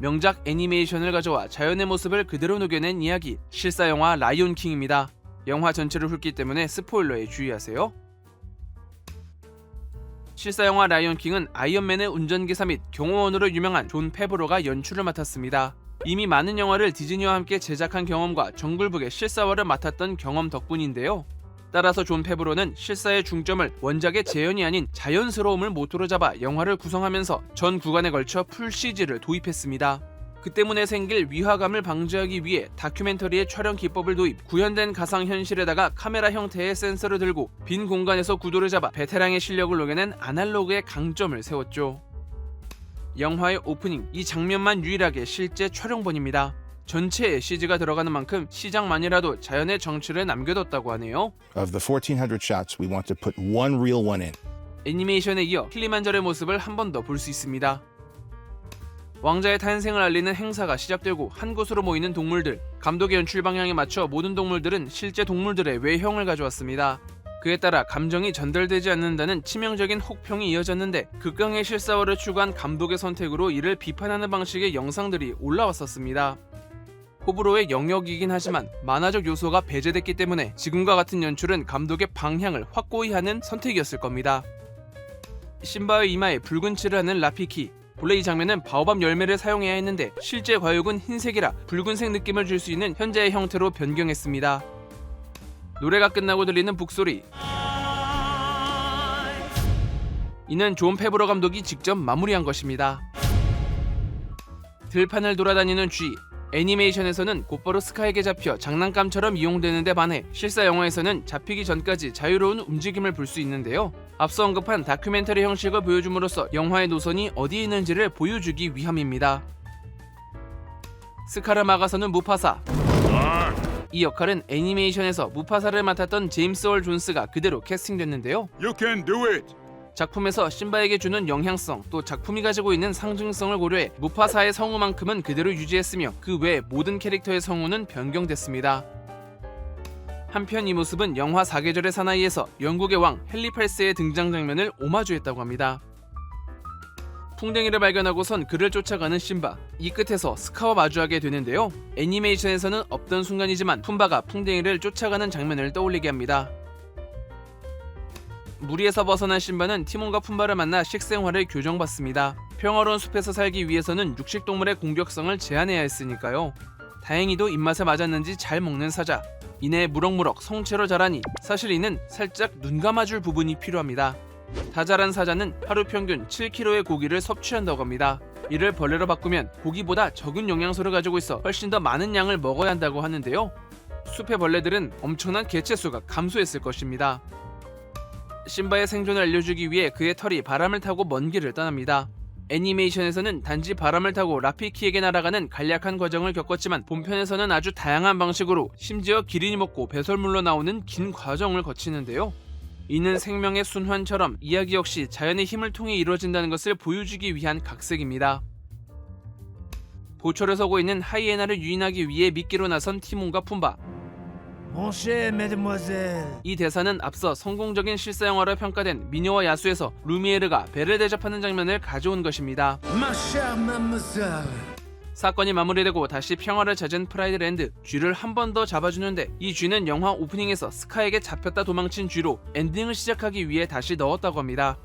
명작 애니메이션을 가져와 자연의 모습을 그대로 녹여낸 이야기 실사 영화 라이온 킹입니다. 영화 전체를 훑기 때문에 스포일러에 주의하세요. 실사 영화 라이온 킹은 아이언맨의 운전기사 및 경호원으로 유명한 존 페브로가 연출을 맡았습니다. 이미 많은 영화를 디즈니와 함께 제작한 경험과 정글북의 실사화를 맡았던 경험 덕분인데요. 따라서 존 페브로는 실사의 중점을 원작의 재현이 아닌 자연스러움을 모토로 잡아 영화를 구성하면서 전 구간에 걸쳐 풀 CG를 도입했습니다. 그 때문에 생길 위화감을 방지하기 위해 다큐멘터리의 촬영 기법을 도입, 구현된 가상 현실에다가 카메라 형태의 센서를 들고 빈 공간에서 구도를 잡아 베테랑의 실력을 녹여낸 아날로그의 강점을 세웠죠. 영화의 오프닝 이 장면만 유일하게 실제 촬영본입니다. 전체에 CG가 들어가는 만큼 시장만이라도 자연의 정취를 남겨뒀다고 하네요. Of the 1,400 shots, we want to put one real one in. 애니메이션에 이어 킬리만절의 모습을 한 번 더 볼 수 있습니다. 왕자의 탄생을 알리는 행사가 시작되고 한 곳으로 모이는 동물들. 감독의 연출 방향에 맞춰 모든 동물들은 실제 동물들의 외형을 가져왔습니다. 그에 따라 감정이 전달되지 않는다는 치명적인 혹평이 이어졌는데 극강의 실사화를 추구한 감독의 선택으로 이를 비판하는 방식의 영상들이 올라왔었습니다. 호불호의 영역이긴 하지만 만화적 요소가 배제됐기 때문에 지금과 같은 연출은 감독의 방향을 확고히 하는 선택이었을 겁니다. 신바의 이마에 붉은 칠을 하는 라피키. 본래 이 장면은 바오밤 열매를 사용해야 했는데 실제 과육은 흰색이라 붉은색 느낌을 줄 수 있는 현재의 형태로 변경했습니다. 노래가 끝나고 들리는 북소리. 이는 존 페브로 감독이 직접 마무리한 것입니다. 들판을 돌아다니는 쥐. 애니메이션에서는 곧바로 스카에게 잡혀 장난감처럼 이용되는데 반해 실사 영화에서는 잡히기 전까지 자유로운 움직임을 볼 수 있는데요. 앞서 언급한 다큐멘터리 형식을 보여줌으로써 영화의 노선이 어디에 있는지를 보여주기 위함입니다. 스카를 막아서는 무파사. 이 역할은 애니메이션에서 무파사를 맡았던 제임스 월 존스가 그대로 캐스팅됐는데요. You can do it. 작품에서 신바에게 주는 영향성 또 작품이 가지고 있는 상징성을 고려해 무파사의 성우만큼은 그대로 유지했으며 그 외 모든 캐릭터의 성우는 변경됐습니다. 한편 이 모습은 영화 사계절의 사나이에서 영국의 왕 헨리 8세의 등장 장면을 오마주했다고 합니다. 풍뎅이를 발견하고선 그를 쫓아가는 신바. 이 끝에서 스카와 마주하게 되는데요. 애니메이션에서는 없던 순간이지만 푼바가 풍뎅이를 쫓아가는 장면을 떠올리게 합니다. 무리에서 벗어난 신바는 티몬과 푼바를 만나 식생활을 교정받습니다. 평화로운 숲에서 살기 위해서는 육식동물의 공격성을 제한해야 했으니까요. 다행히도 입맛에 맞았는지 잘 먹는 사자. 이내 무럭무럭 성체로 자라니 사실 이는 살짝 눈 감아줄 부분이 필요합니다. 다 자란 사자는 하루 평균 7kg의 고기를 섭취한다고 합니다. 이를 벌레로 바꾸면 고기보다 적은 영양소를 가지고 있어 훨씬 더 많은 양을 먹어야 한다고 하는데요. 숲의 벌레들은 엄청난 개체수가 감소했을 것입니다. 신바의 생존을 알려주기 위해 그의 털이 바람을 타고 먼 길을 떠납니다. 애니메이션에서는 단지 바람을 타고 라피키에게 날아가는 간략한 과정을 겪었지만 본편에서는 아주 다양한 방식으로 심지어 기린이 먹고 배설물로 나오는 긴 과정을 거치는데요. 이는 생명의 순환처럼 이야기 역시 자연의 힘을 통해 이루어진다는 것을 보여주기 위한 각색입니다. 보초를 서고 있는 하이에나를 유인하기 위해 미끼로 나선 티몬과 푼바. Mademoiselle. 이 대사는 앞서 성공적인 실사 영화로 평가된 미녀와 야수에서 루미에르가 배를 대접하는 장면을 가져온 것입니다. Ma chère mademoiselle. 사건이 마무리되고 다시 평화를 찾은 프라이드랜드 쥐를 한 번 더 잡아주는데 이 쥐는 영화 오프닝에서 스카에게 잡혔다 도망친 쥐로 엔딩을 시작하기 위해 다시 넣었다고 합니다.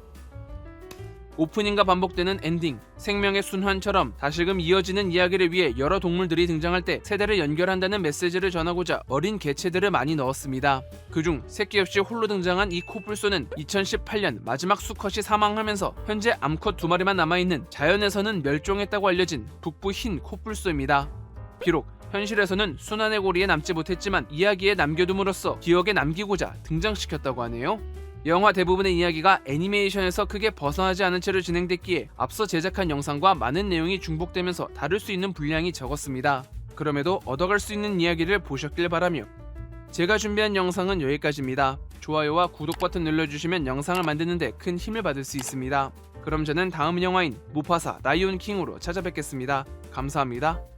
오프닝과 반복되는 엔딩, 생명의 순환처럼 다시금 이어지는 이야기를 위해 여러 동물들이 등장할 때 세대를 연결한다는 메시지를 전하고자 어린 개체들을 많이 넣었습니다. 그중 새끼 없이 홀로 등장한 이 코뿔소는 2018년 마지막 수컷이 사망하면서 현재 암컷 두 마리만 남아있는 자연에서는 멸종했다고 알려진 북부 흰 코뿔소입니다. 비록 현실에서는 순환의 고리에 남지 못했지만 이야기에 남겨둠으로써 기억에 남기고자 등장시켰다고 하네요. 영화 대부분의 이야기가 애니메이션에서 크게 벗어나지 않은 채로 진행됐기에 앞서 제작한 영상과 많은 내용이 중복되면서 다룰 수 있는 분량이 적었습니다. 그럼에도 얻어갈 수 있는 이야기를 보셨길 바라며 제가 준비한 영상은 여기까지입니다. 좋아요와 구독 버튼 눌러주시면 영상을 만드는데 큰 힘을 받을 수 있습니다. 그럼 저는 다음 영화인 무파사 라이온 킹으로 찾아뵙겠습니다. 감사합니다.